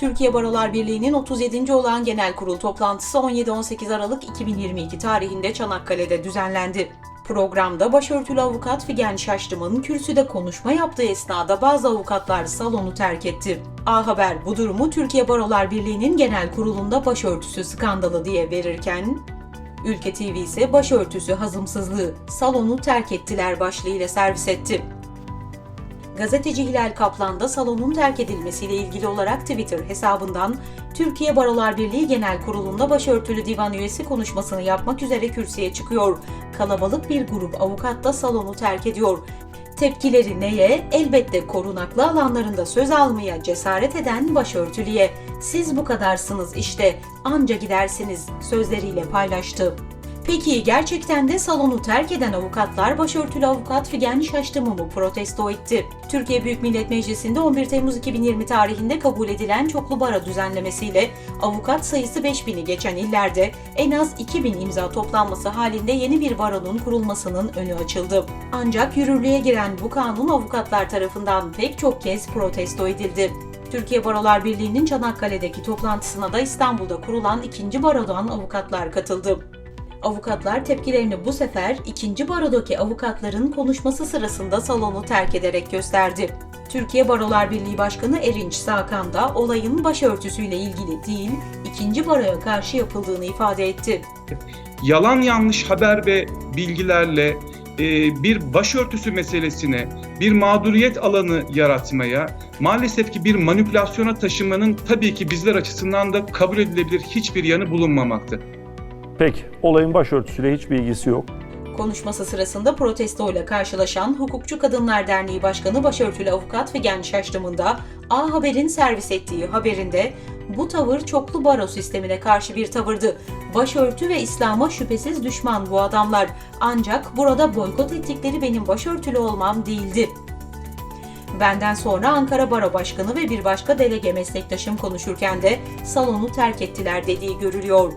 Türkiye Barolar Birliği'nin 37. olan genel kurul toplantısı 17-18 Aralık 2022 tarihinde Çanakkale'de düzenlendi. Programda başörtülü avukat Figen Şaştım'ın kürsüde konuşma yaptığı esnada bazı avukatlar salonu terk etti. A Haber bu durumu Türkiye Barolar Birliği'nin genel kurulunda başörtüsü skandalı diye verirken, Ülke TV ise başörtüsü hazımsızlığı, salonu terk ettiler başlığıyla servis etti. Gazeteci Hilal Kaplan da salonun terk edilmesiyle ilgili olarak Twitter hesabından Türkiye Barolar Birliği Genel Kurulu'nda başörtülü divan üyesi konuşmasını yapmak üzere kürsüye çıkıyor. Kalabalık bir grup avukat da salonu terk ediyor. Tepkileri neye? Elbette korunaklı alanlarında söz almaya cesaret eden başörtülüye. Siz bu kadarsınız işte, anca gidersiniz sözleriyle paylaştı. Peki gerçekten de salonu terk eden avukatlar başörtülü avukat Figen Şaştım'ı mı protesto etti? Türkiye Büyük Millet Meclisi'nde 11 Temmuz 2020 tarihinde kabul edilen çoklu bara düzenlemesiyle avukat sayısı 5000'i geçen illerde en az 2000 imza toplanması halinde yeni bir baronun kurulmasının önü açıldı. Ancak yürürlüğe giren bu kanun avukatlar tarafından pek çok kez protesto edildi. Türkiye Barolar Birliği'nin Çanakkale'deki toplantısına da İstanbul'da kurulan ikinci barodan avukatlar katıldı. Avukatlar tepkilerini bu sefer ikinci barodaki avukatların konuşması sırasında salonu terk ederek gösterdi. Türkiye Barolar Birliği Başkanı Erinç Sakan da olayın başörtüsüyle ilgili değil, ikinci baroya karşı yapıldığını ifade etti. yalan yanlış haber ve bilgilerle e, bir başörtüsü meselesine, bir mağduriyet alanı yaratmaya, maalesef ki bir manipülasyona taşımanın tabii ki bizler açısından da kabul edilebilir hiçbir yanı bulunmamakta. Peki, olayın başörtüsüyle hiçbir ilgisi yok. Konuşması sırasında protestoyla karşılaşan Hukukçu Kadınlar Derneği Başkanı Başörtülü Avukat Figen Şaştım'ın da A Haber'in servis ettiği haberinde bu tavır çoklu baro sistemine karşı bir tavırdı. Başörtü ve İslam'a şüphesiz düşman bu adamlar. Ancak burada boykot ettikleri benim başörtülü olmam değildi. Benden sonra Ankara Baro Başkanı ve bir başka delege meslektaşım konuşurken de salonu terk ettiler dediği görülüyor.